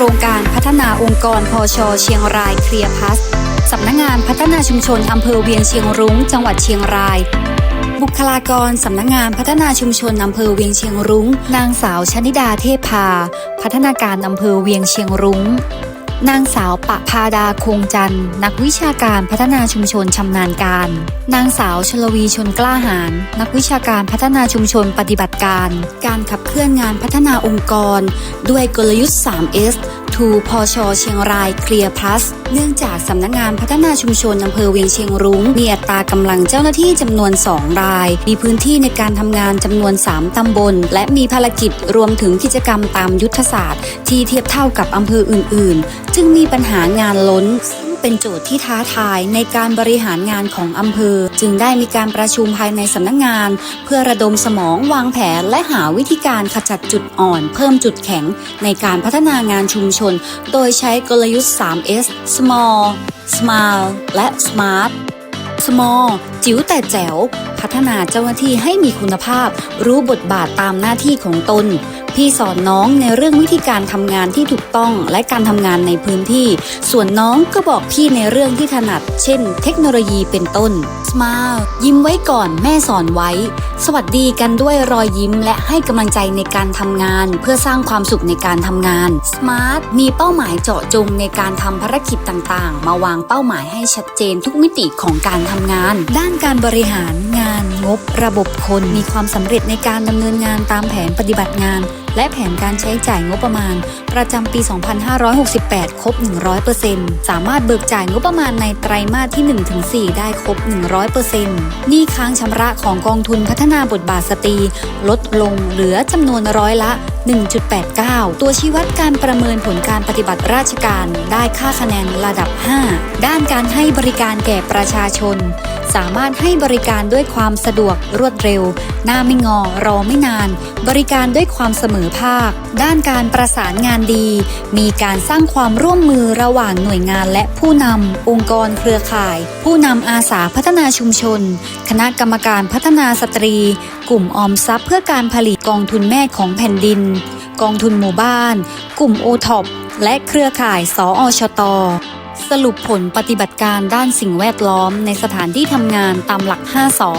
ครงการพัฒนาองค์กรพชเชียงรายเคลียร์พัสสำนักงานพัฒนาชุมชนอำเภอเวียงเชียงรุ้ง จังหวัดเชียงราย บุคลากรสำนักงานพัฒนาชุมชนอำเภอเวียงเชียงรุ้ง นางสาวชนิดาเทพพา พัฒนาการอำเภอเวียงเชียงรุ้ง นางสาวปะพาดาคงจันทร์นักวิชาการพัฒนาชุมชนชำนาญการ นางสาวชลวีชนกล้าหาร นักวิชาการพัฒนาชุมชนปฏิบัติการ การขับเคลื่อนงานพัฒนาองค์กร ด้วยกลยุทธ์ 3S ทูพชเชียงรายเคลียร์พลัสเนื่องจากสำนักงานพัฒนาชุมชนอำเภอเวียงเชียงรุ้งมีอัตรากำลังเจ้าหน้าที่จำนวน 2 ราย มีพื้นที่ในการทำงานจำนวน 3 ตำบล และมีภารกิจรวมถึงกิจกรรมตามยุทธศาสตร์ ที่เทียบเท่ากับอำเภออื่น ๆ จึงมีปัญหางานล้น เป็นโจทย์ที่ท้าทายในการบริหารงานของอำเภอ จึงได้มีการประชุมภายในสำนักงาน เพื่อระดมสมองวางแผนและหาวิธีการขจัดจุดอ่อน เพิ่มจุดแข็ง ในการพัฒนางานชุมชน โดยใช้กลยุทธ์ 3S small smile และ smart small จิ๋วแต่แจ๋วพัฒนาเจ้าหน้าที่ให้มีคุณภาพ รู้บทบาทตามหน้าที่ของตน พี่สอนน้องในเรื่องวิธีการทำงานที่ถูกต้องและการทำงานในพื้นที่ ส่วนน้องก็บอกพี่ในเรื่องที่ถนัด เช่น เทคโนโลยีเป็นต้น Smile ยิ้มไว้ก่อนแม่สอนไว้ สวัสดีกันด้วยรอยยิ้ม และให้กำลังใจในการทำงาน เพื่อสร้างความสุขในการทำงาน Smart มีเป้าหมายเจาะจงในการทำภารกิจต่างๆ มาวางเป้าหมายให้ชัดเจนทุกมิติของการทำงาน ด้านการบริหารงานงบ ระบบคน มีความสำเร็จในการดำเนินงานตามแผนปฏิบัติงาน และแผนการใช้จ่ายงบประมาณ ประจำปี 2568 ครบ 100%สามารถเบิกจ่ายงบประมาณในไตรมาสที่ 1-4 ได้ครบ 100%หนี้ค้างชำระของกองทุนพัฒนาบทบาทสตรี ลดลงเหลือจำนวนร้อยละ 1.89 ตัวชี้วัดการประเมินผลการปฏิบัติราชการ ได้ค่าคะแนนระดับ 5 ด้านการให้บริการแก่ประชาชน สามารถให้บริการด้วยความสะดวกรวดเร็ว หน้าไม่งอรอไม่นาน บริการด้วยความเสมอภาค ด้านการประสานงานดี มีการสร้างความร่วมมือระหว่างหน่วยงานและผู้นำองค์กรเครือข่าย ผู้นำอาสาพัฒนาชุมชน คณะกรรมการพัฒนาสตรี กลุ่มออมทรัพย์เพื่อการผลิตกองทุนแม่ของแผ่นดิน กองทุนหมู่บ้าน กลุ่มโอท็อปและเครือข่ายสออชต สรุปผลปฏิบัติการด้านสิ่งแวดล้อมในสถานที่ทำงานตามหลัก 5สอ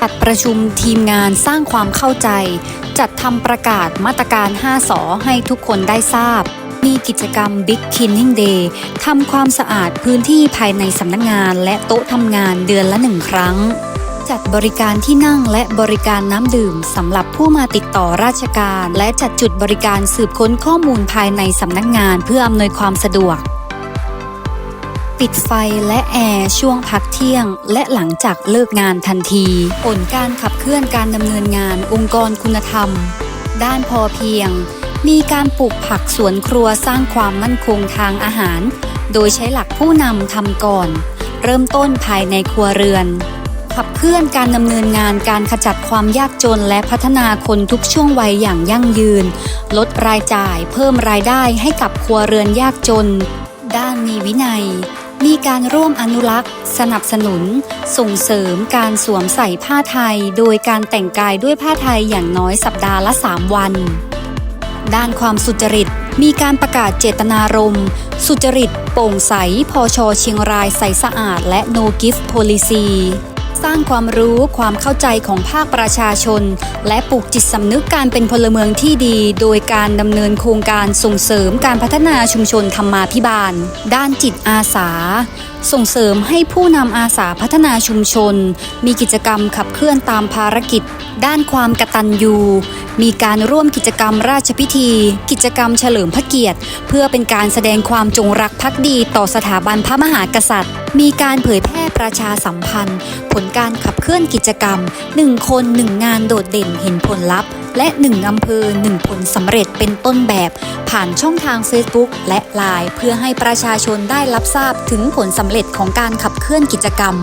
จัดประชุมทีมงานสร้างความเข้าใจ จัดทำประกาศมาตรการ 5สอให้ทุกคนได้ทราบ มีกิจกรรม Big Cleaning Day ทำความสะอาดพื้นที่ภายในสำนักงานและโต๊ะทำงานเดือนละหนึ่งครั้ง จัดบริการที่นั่งและบริการน้ำดื่มสำหรับผู้มาติดต่อราชการ และจัดจุดบริการสืบค้นข้อมูลภายในสำนักงานเพื่ออำนวยความสะดวก ปิดไฟและแอร์ช่วงพักเที่ยง และหลังจากเลิกงานทันที ผลการขับเคลื่อนการดำเนินงานองค์กรคุณธรรม ด้านพอเพียง มีการปลูกผักสวนครัวสร้างความมั่นคงทางอาหาร โดยใช้หลักผู้นำทำก่อน เริ่มต้นภายในครัวเรือน ขับเคลื่อนการดำเนินงานการขจัดความยากจนและพัฒนาคนทุกช่วงวัยอย่างยั่งยืน ลดรายจ่ายเพิ่มรายได้ให้กับครัวเรือนยากจน ด้านมีวินัย มีการร่วมอนุรักษ์ สนับสนุน ส่งเสริมการสวมใส่ผ้าไทย โดยการแต่งกายด้วยผ้าไทยอย่างน้อยสัปดาห์ละ 3 วัน ด้านความสุจริต มีการประกาศเจตนารมณ์สุจริต โปร่งใส พอชอเชียงรายใสสะอาด และ No Gift Policy สร้างความรู้ความเข้าใจของภาคประชาชน และปลูกจิตสำนึกการเป็นพลเมืองที่ดี โดยการดำเนินโครงการส่งเสริมการพัฒนาชุมชนธรรมาภิบาล ด้านจิตอาสา ส่งเสริมให้ผู้นำอาสาพัฒนาชุมชน มีกิจกรรมขับเคลื่อนตามภารกิจ ด้านความกตัญญูมีการร่วมกิจกรรมราชพิธี กิจกรรมเฉลิมพระเกียรติ เพื่อเป็นการแสดงความจงรักภักดีต่อสถาบันพระมหากษัตริย์ มีการเผยแพร่ประชาสัมพันธ์ ผลการขับเคลื่อนกิจกรรม 1 คน 1 งานโดดเด่นเห็นผลลัพธ์ และ 1 อำเภอ 1 ผลสำเร็จเป็นต้นแบบ ผ่านช่องทาง Facebook และ Line เพื่อให้ประชาชนได้รับทราบถึงผลสำเร็จของการขับเคลื่อนกิจกรรม